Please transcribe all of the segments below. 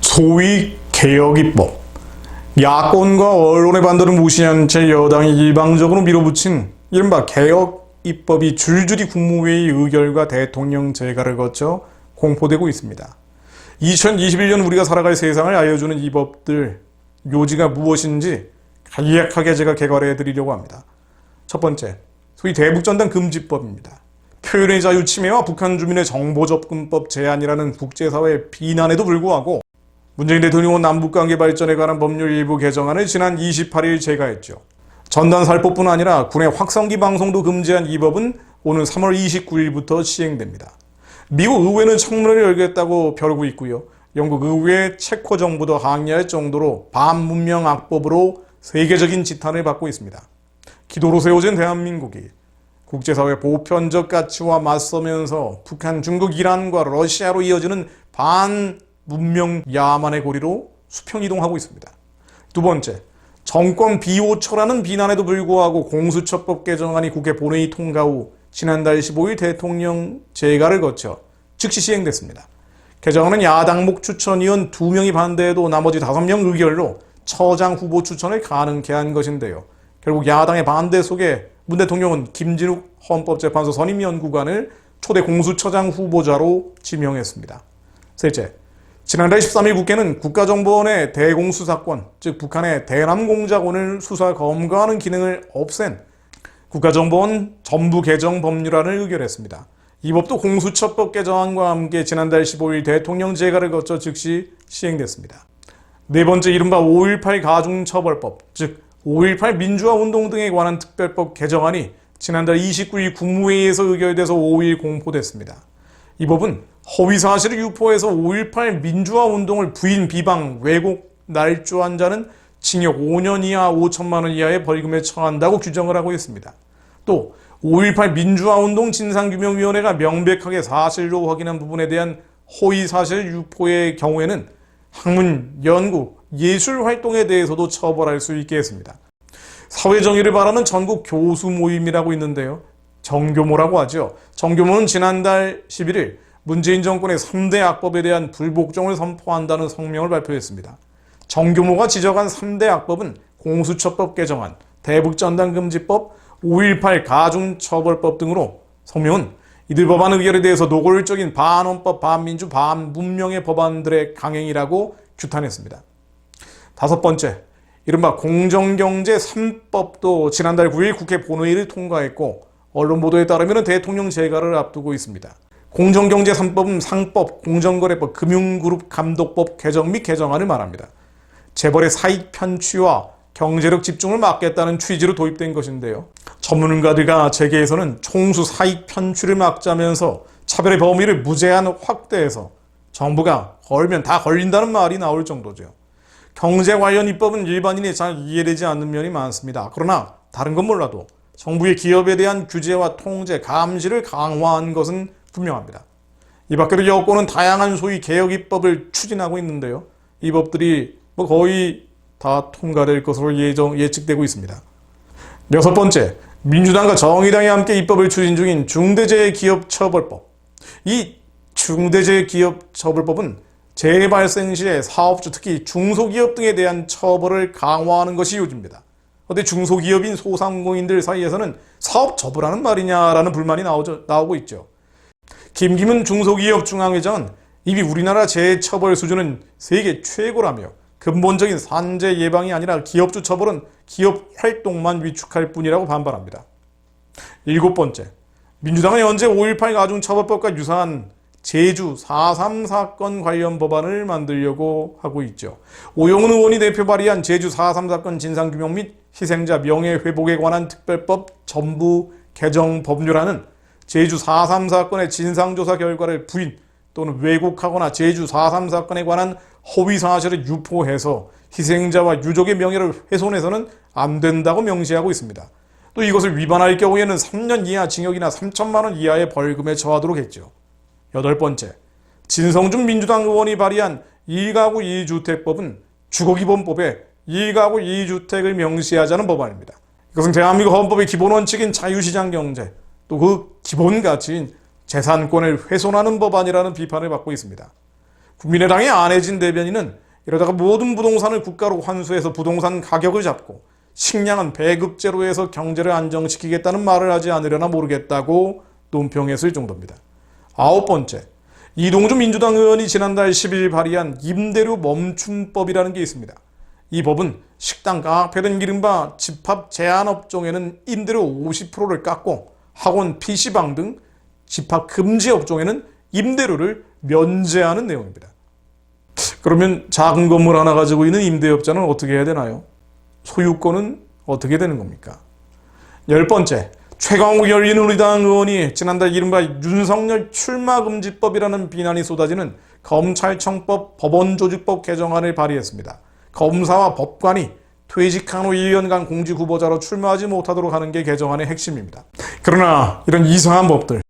소위 개혁입법. 야권과 언론의 반대를 무시한 채 여당이 일방적으로 밀어붙인 이른바 개혁입법이 줄줄이 국무회의 의결과 대통령 재가를 거쳐 공포되고 있습니다. 2021년 우리가 살아갈 세상을 알려주는 이 법들 요지가 무엇인지 간략하게 제가 개괄해 드리려고 합니다. 첫 번째, 소위 대북전단 금지법입니다. 표현의 자유 침해와 북한 주민의 정보 접근법 제한이라는 국제사회 비난에도 불구하고 문재인 대통령은 남북관계 발전에 관한 법률 일부 개정안을 지난 28일 제가했죠. 전단살포뿐 아니라 군의 확성기 방송도 금지한 이 법은 오는 3월 29일부터 시행됩니다. 미국 의회는 청문회를 열겠다고 벼르고 있고요. 영국 의회 체코 정부도 항의할 정도로 반문명 악법으로 세계적인 지탄을 받고 있습니다. 기도로 세워진 대한민국이 국제사회 보편적 가치와 맞서면서 북한, 중국, 이란과 러시아로 이어지는 반문명 야만의 고리로 수평 이동하고 있습니다. 두 번째, 정권 비호처라는 비난에도 불구하고 공수처법 개정안이 국회 본회의 통과 후 지난달 15일 대통령 재가를 거쳐 즉시 시행됐습니다. 개정안은 야당목 추천위원 2명이 반대해도 나머지 5명 의결로 처장 후보 추천을 가능케 한 것인데요. 결국 야당의 반대 속에 문 대통령은 김진욱 헌법재판소 선임연구관을 초대 공수처장 후보자로 지명했습니다. 셋째, 지난달 13일 국회는 국가정보원의 대공수사권, 즉 북한의 대남공작원을 수사 검거하는 기능을 없앤 국가정보원 전부 개정 법률안을 의결했습니다. 이 법도 공수처법 개정안과 함께 지난달 15일 대통령 재가를 거쳐 즉시 시행됐습니다. 네 번째 이른바 5.18 가중처벌법, 즉 5.18 민주화 운동 등에 관한 특별법 개정안이 지난달 29일 국무회의에서 의결돼서 5일 공포됐습니다. 이 법은 허위 사실을 유포해서 5.18 민주화 운동을 부인, 비방, 왜곡, 날조한 자는 징역 5년 이하 5천만 원 이하의 벌금에 처한다고 규정을 하고 있습니다. 또 5.18 민주화 운동 진상규명위원회가 명백하게 사실로 확인한 부분에 대한 허위 사실 유포의 경우에는 학문, 연구, 예술 활동에 대해서도 처벌할 수 있게 했습니다. 사회정의를 바라는 전국 교수 모임이라고 있는데요. 정교모라고 하죠. 정교모는 지난달 11일 문재인 정권의 3대 악법에 대한 불복종을 선포한다는 성명을 발표했습니다. 정교모가 지적한 3대 악법은 공수처법 개정안, 대북전단금지법, 5.18 가중처벌법 등으로 성명은 이들 법안 의결에 대해서 노골적인 반헌법, 반민주, 반문명의 법안들의 강행이라고 규탄했습니다. 다섯 번째, 이른바 공정경제 3법도 지난달 9일 국회 본회의를 통과했고 언론 보도에 따르면 대통령 재가를 앞두고 있습니다. 공정경제 3법은 상법, 공정거래법, 금융그룹 감독법 개정 및 개정안을 말합니다. 재벌의 사익 편취와 경제력 집중을 막겠다는 취지로 도입된 것인데요. 전문가들과 재계에서는 총수 사익 편취를 막자면서 차별의 범위를 무제한 확대해서 정부가 걸면 다 걸린다는 말이 나올 정도죠. 경제 관련 입법은 일반인이 잘 이해되지 않는 면이 많습니다. 그러나 다른 건 몰라도 정부의 기업에 대한 규제와 통제, 감시를 강화한 것은 분명합니다. 이 밖에도 여권은 다양한 소위 개혁 입법을 추진하고 있는데요. 이 법들이 뭐 거의 다 통과될 것으로 예정, 예측되고 있습니다. 여섯 번째, 민주당과 정의당이 함께 입법을 추진 중인 중대재해기업처벌법. 이 중대재해기업처벌법은 재발생 시에 사업주, 특히 중소기업 등에 대한 처벌을 강화하는 것이 요지입니다. 그런데 중소기업인 소상공인들 사이에서는 사업 접으라는 말이냐라는 불만이 나오죠, 나오고 있죠. 김기문 중소기업 중앙회장은 이미 우리나라 재처벌 수준은 세계 최고라며 근본적인 산재 예방이 아니라 기업주 처벌은 기업 활동만 위축할 뿐이라고 반발합니다. 일곱 번째, 민주당은 현재 5.18 가중처벌법과 유사한 제주 4.3 사건 관련 법안을 만들려고 하고 있죠. 오영훈 의원이 대표 발의한 제주 4.3 사건 진상규명 및 희생자 명예회복에 관한 특별법 전부 개정 법률안은 제주 4.3 사건의 진상조사 결과를 부인 또는 왜곡하거나 제주 4.3 사건에 관한 허위 사실을 유포해서 희생자와 유족의 명예를 훼손해서는 안 된다고 명시하고 있습니다. 또 이것을 위반할 경우에는 3년 이하 징역이나 3천만 원 이하의 벌금에 처하도록 했죠. 여덟 번째, 진성준 민주당 의원이 발의한 1가구 2주택법은 주거기본법에 1가구 2주택을 명시하자는 법안입니다. 이것은 대한민국 헌법의 기본 원칙인 자유시장 경제, 또 그 기본 가치인 재산권을 훼손하는 법안이라는 비판을 받고 있습니다. 국민의당의 안혜진 대변인은 이러다가 모든 부동산을 국가로 환수해서 부동산 가격을 잡고 식량은 배급제로 해서 경제를 안정시키겠다는 말을 하지 않으려나 모르겠다고 논평했을 정도입니다. 아홉 번째, 이동주 민주당 의원이 지난달 10일 발의한 임대료 멈춤법이라는 게 있습니다. 이 법은 식당, 카페 등 이른바 집합 제한 업종에는 임대료 50%를 깎고 학원, PC방 등 집합 금지 업종에는 임대료를 면제하는 내용입니다. 그러면 작은 건물 하나 가지고 있는 임대업자는 어떻게 해야 되나요? 소유권은 어떻게 되는 겁니까? 열 번째, 최강욱 열린우리당 의원이 지난달 이른바 윤석열 출마금지법이라는 비난이 쏟아지는 검찰청법 법원조직법 개정안을 발의했습니다. 검사와 법관이 퇴직한 후 1년 간 공직 후보자로 출마하지 못하도록 하는 게 개정안의 핵심입니다. 그러나 이런 이상한 법들,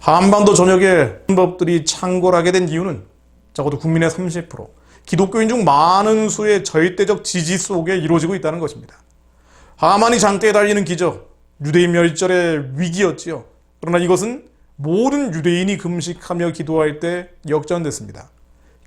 한반도 전역의 법들이 창궐하게 된 이유는 적어도 국민의 30%, 기독교인 중 많은 수의 절대적 지지 속에 이루어지고 있다는 것입니다. 하만이 장대에 달리는 기적, 유대인 멸절의 위기였지요. 그러나 이것은 모든 유대인이 금식하며 기도할 때 역전됐습니다.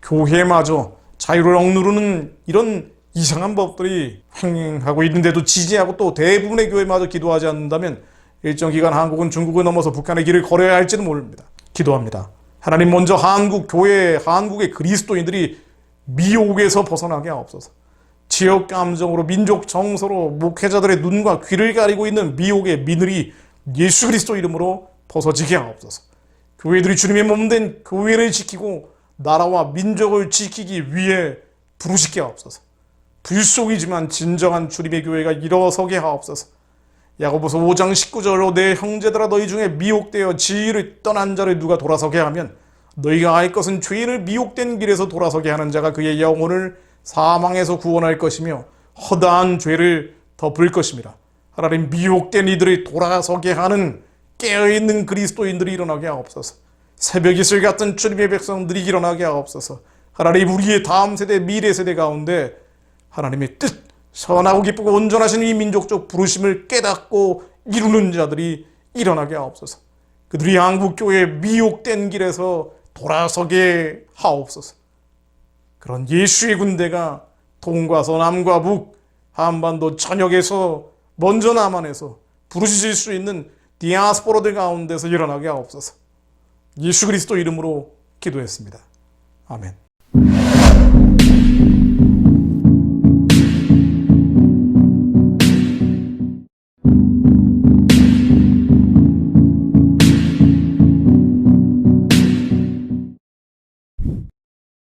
교회마저 자유를 억누르는 이런 이상한 법들이 횡행하고 있는데도 지지하고 또 대부분의 교회마저 기도하지 않는다면 일정 기간 한국은 중국을 넘어서 북한의 길을 걸어야 할지는 모릅니다. 기도합니다. 하나님 먼저 한국 교회, 한국의 그리스도인들이 미혹에서 벗어나게 하옵소서. 지역 감정으로 민족 정서로 목회자들의 눈과 귀를 가리고 있는 미혹의 미늘이 예수 그리스도 이름으로 벗어지게 하옵소서. 교회들이 주님의 몸 된 교회를 지키고 나라와 민족을 지키기 위해 부르시게 하옵소서. 불속이지만 진정한 주님의 교회가 일어서게 하옵소서. 야고보서 5장 19절로 내 형제들아 너희 중에 미혹되어 지위를 떠난 자를 누가 돌아서게 하면 너희가 알 것은 죄인을 미혹된 길에서 돌아서게 하는 자가 그의 영혼을 사망에서 구원할 것이며 허다한 죄를 덮을 것입니다. 하나님 미혹된 이들을 돌아서게 하는 깨어있는 그리스도인들이 일어나게 하옵소서. 새벽 이슬 같은 주님의 백성들이 일어나게 하옵소서. 하나님 우리의 다음 세대 미래 세대 가운데 하나님의 뜻 선하고 기쁘고 온전하신 이 민족적 부르심을 깨닫고 이루는 자들이 일어나게 하옵소서. 그들이 한국교회 미혹된 길에서 돌아서게 하옵소서. 그런 예수의 군대가 동과 서 남과 북 한반도 전역에서 먼저 남한에서 부르실 수 있는 디아스포라들 가운데서 일어나게 하옵소서. 예수 그리스도 이름으로 기도했습니다. 아멘.